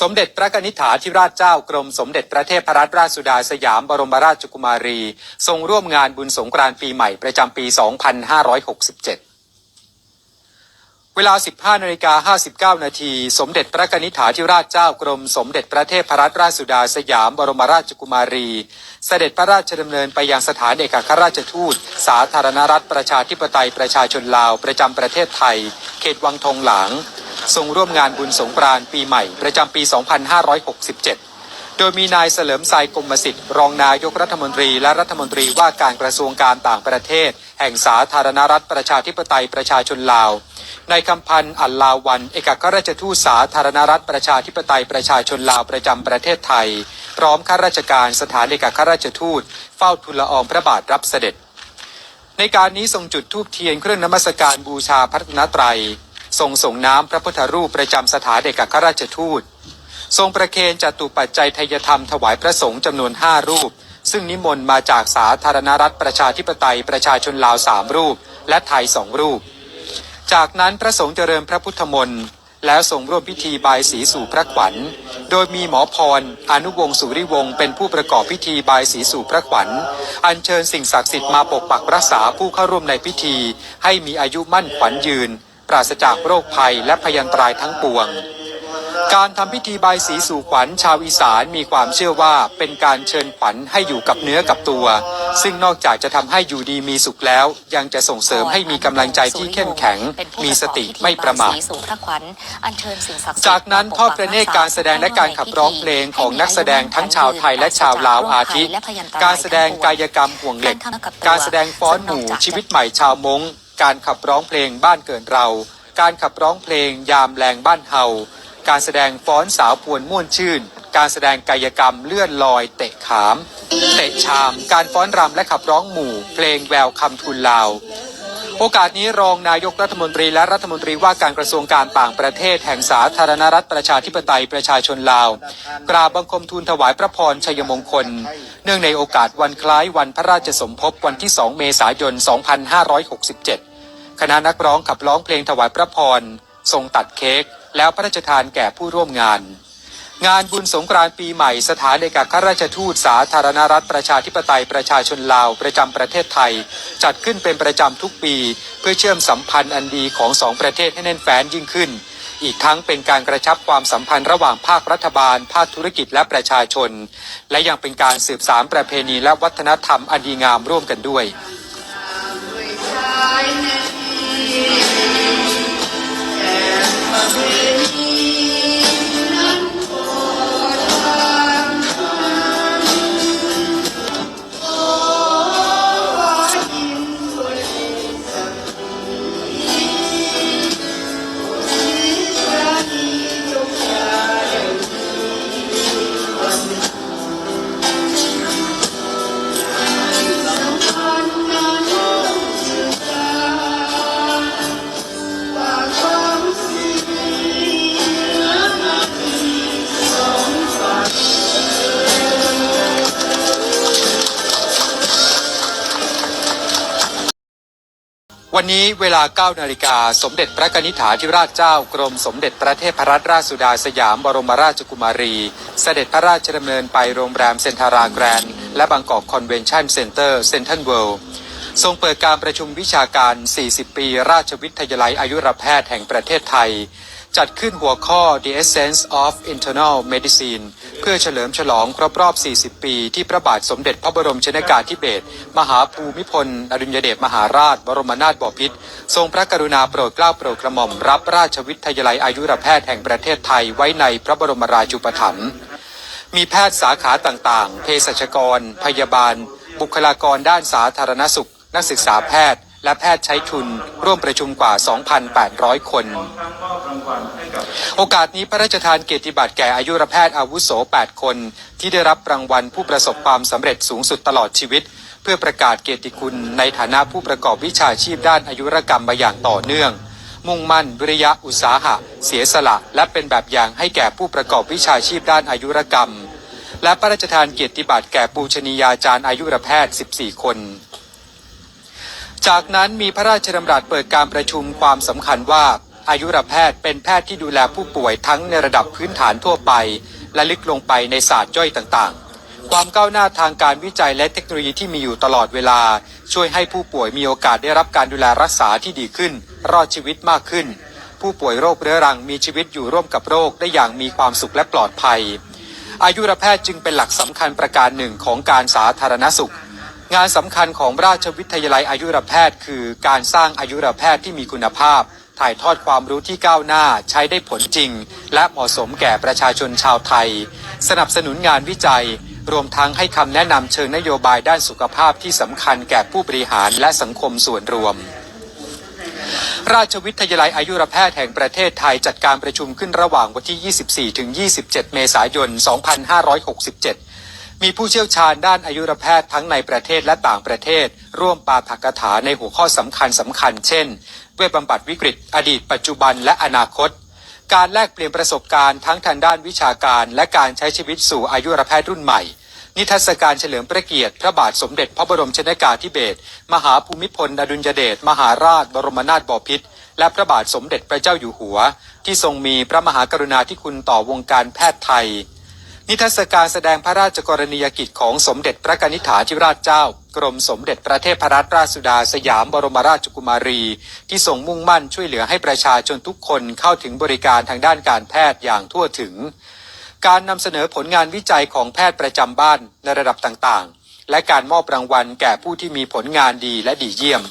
สมเด็จพระนิธิถาธิราชเจ้ากรมสมเด็จพระเทพรัตนราชสุดาสยามบรมราชกุมารี ทรงร่วมงานบุญสงกรานต์ปีใหม่ประจำปี 2567 เวลา 15นาฬิกา59 นาที สมเด็จพระนิธิถาธิราชเจ้ากรมสมเด็จพระเทพรัตนราชสุดาสยามบรมราชกุมารี เสด็จพระราชดำเนินไปยังสถานเอกอัครราชทูต สาธารณรัฐประชาธิปไตยประชาชนลาวประจำประเทศไทย เขตวังทองหลาง ทรงร่วมงานบุญสงกรานต์ปีใหม่ประจำปี 2567 โดยมีนายเสลิมไซกรมสิทธิ์รองนายกรัฐมนตรีและรัฐมนตรีว่าการกระทรวงการต่างประเทศ แห่งสาธารณรัฐประชาธิปไตยประชาชนลาวในคำพันธ์อัลลาวัน เอกอัครราชทูตสาธารณรัฐประชาธิปไตยประชาชนลาวประจำประเทศไทย พร้อมข้าราชการสถานเอกอัครราชทูต เฝ้าทูลละอองพระบาทรับเสด็จในการนี้ทรงจุดธูปเทียนเครื่องนมัสการบูชาพระรัตนตรัย ทรงส่งน้ำพระพุทธรูปประจำสถานเอกอัครราชทูต ทรงประเคนจตุปัจจัยทยธรรมถวายพระสงฆ์จำนวนห้ารูป ซึ่งนิมนต์มาจากสาธารณรัฐประชาธิปไตยประชาชนลาวสามรูป และไทยสองรูป จากนั้นพระสงฆ์เจริญพระพุทธมนต์แล้วทรงร่วมพิธีบายสีสู่พระขวัญ โดยมีหมอพร อนุวงศ์สุริวงศ์เป็นผู้ประกอบพิธีบายสีสู่พระขวัญ อัญเชิญสิ่งศักดิ์สิทธิ์มาปกปักรักษาผู้เข้าร่วมในพิธี ให้มีอายุมั่นขวัญยืน ปราศจากโรคภัยและพยันตรายทั้งปวง การทำพิธีบายสีสู่ขวัญชาวอีสานมีความเชื่อว่าเป็นการเชิญขวัญให้อยู่กับเนื้อกับตัว ซึ่งนอกจากจะทำให้อยู่ดีมีสุขแล้ว ยังจะส่งเสริมให้มีกำลังใจที่เข้มแข็ง มีสติไม่ประมาทสู่พระขวัญอัญเชิญสิ่งศักดิ์สิทธิ์จากนั้นทอดพระเนตรการแสดงและการขับร้องเพลงของนักแสดงทั้งชาวไทยและชาวลาวอาทิ การแสดงกายกรรมห่วงเหล็ก การแสดงฟ้อนหมู่ชีวิตใหม่ชาวมง การขับร้องเพลงบ้านเกิดเรา การขับร้องเพลงยามแรงบ้านเฮา การแสดงฟ้อนสาวพวนม่วนชื่น การแสดงกายกรรมเลื่อนลอยเตะขาม เตะชาม การฟ้อนรำและขับร้องหมู่ เพลงแววคำทุนลาว โอกาสนี้รองนายกรัฐมนตรีและรัฐมนตรีว่าการกระทรวงการต่างประเทศแห่งสาธารณรัฐประชาธิปไตยประชาชนลาว กราบบังคมทูลถวายพระพรชัยมงคล เนื่องในโอกาสวันคล้ายวันพระราชสมภพวันที่ 2 เมษายน 2567 คณะนักร้องขับร้องเพลงถวายพระพร ทรงตัดเค้กแล้วพระราชทานแก่ผู้ร่วมงาน งานบุญสงกรานต์ปีใหม่สถานเอกอัครราชทูตสาธารณรัฐประชาธิปไตยประชาชนลาวประจำประเทศไทย จัดขึ้นเป็นประจำทุกปี เพื่อเชื่อมสัมพันธ์อันดีของสองประเทศให้แน่นแฟ้นยิ่งขึ้น อีกทั้งเป็นการกระชับความสัมพันธ์ระหว่างภาครัฐบาล ภาคธุรกิจและประชาชน และยังเป็นการสืบสานประเพณีและวัฒนธรรมอันดีงามร่วมกันด้วย you. วันนี้เวลา 9 นาฬิกา สมเด็จพระกนิษฐาธิราชเจ้ากรมสมเด็จพระเทพรัตนราชสุดาสยามบรมราชกุมารี เสด็จพระราชดำเนินไปโรงแรมเซนทาราแกรนด์และบางกอกคอนเวนชั่นเซ็นเตอร์เซนทันเวิลด์ทรงเปิดการประชุมวิชาการ 40 ปี ราชวิทยาลัยอายุรแพทย์แห่งประเทศไทย จัดขึ้นหัวข้อ The Essence of Internal Medicine เพื่อเฉลิมฉลองครบรอบ 40 ปี ที่พระบาทสมเด็จพระบรมชนากาธิเบศรมหาภูมิพล อดุลยเดชมหาราช บรมนาถบพิตรทรงพระกรุณาโปรดเกล้าโปรดกระหม่อมรับราชวิทยาลัยอายุรแพทย์แห่งประเทศไทยไว้ในพระบรมราชูปถัมภ์มีแพทย์สาขาต่างๆ เภสัชกร พยาบาล บุคลากรด้านสาธารณสุข นักศึกษาแพทย์ และแพทย์ใช้ทุนร่วมประชุมกว่า 2,800 คน โอกาสนี้พระราชทานเกียรติบัตรแก่อายุรแพทย์อาวุโส 8 คน ที่ได้รับรางวัลผู้ประสบความสำเร็จสูงสุดตลอดชีวิต เพื่อประกาศเกียรติคุณในฐานะผู้ประกอบวิชาชีพด้านอายุรกรรมมาอย่างต่อเนื่อง มุ่งมั่น วิริยะอุตสาหะ เสียสละ และเป็นแบบอย่างให้แก่ผู้ประกอบวิชาชีพด้านอายุรกรรม และพระราชทานเกียรติบัตรแก่ปูชนียาจารย์อายุรแพทย์ 14 คน จากนั้นมีพระราชดำรัสเปิดการประชุมความสำคัญว่า อายุรแพทย์เป็นแพทย์ที่ดูแลผู้ป่วยทั้งในระดับพื้นฐานทั่วไป และลึกลงไปในศาสตร์ย่อยต่างๆ ความก้าวหน้าทางการวิจัยและเทคโนโลยีที่มีอยู่ตลอดเวลา ช่วยให้ผู้ป่วยมีโอกาสได้รับการดูแลรักษาที่ดีขึ้น รอดชีวิตมากขึ้น ผู้ป่วยโรคเรื้อรังมีชีวิตอยู่ร่วมกับโรคได้อย่างมีความสุขและปลอดภัย อายุรแพทย์จึงเป็นหลักสำคัญประการหนึ่งของการสาธารณสุข งานสำคัญของราชวิทยาลัยอายุรแพทย์ คือการสร้างอายุรแพทย์ที่มีคุณภาพ ถ่ายทอดความรู้ที่ก้าวหน้าใช้ได้ผลจริง และเหมาะสมแก่ประชาชนชาวไทย สนับสนุนงานวิจัย รวมทั้งให้คำแนะนำเชิงนโยบายด้านสุขภาพที่สำคัญแก่ผู้บริหารและสังคมส่วนรวมราชวิทยาลัยอายุรแพทย์แห่งประเทศไทยจัดการประชุมขึ้นระหว่างวันที่ 24 ถึง 27 เมษายน 2567 มีผู้เชี่ยวชาญด้านอายุรแพทย์ทั้งในประเทศและต่างประเทศ ร่วมปาฐกถาในหัวข้อสำคัญสำคัญเช่น เวชบำบัดวิกฤต อดีต ปัจจุบันและอนาคต การแลกเปลี่ยนประสบการณ์ทั้งทางด้านวิชาการ และการใช้ชีวิตสู่อายุรแพทย์รุ่นใหม่ นิทรรศการเฉลิมพระเกียรติ พระบาทสมเด็จพระบรมชนกาธิเบศรมหาภูมิพลอดุลยเดชมหาราช บรมนาถบพิตรและพระบาทสมเด็จพระเจ้าอยู่หัว ที่ทรงมีพระมหากรุณาธิคุณต่อวงการแพทย์ไทย นิทรรศการแสดงพระราชกรณียกิจของสมเด็จพระกนิษฐาธิราชเจ้า กรมสมเด็จพระเทพรัตนราชสุดาสยามบรมราชกุมารี ที่ทรงมุ่งมั่นช่วยเหลือให้ประชาชนทุกคนเข้าถึงบริการทางด้านการแพทย์อย่างทั่วถึง การนำเสนอผลงานวิจัยของแพทย์ประจำบ้านในระดับต่างๆ และการมอบรางวัลแก่ผู้ที่มีผลงานดีและดีเยี่ยม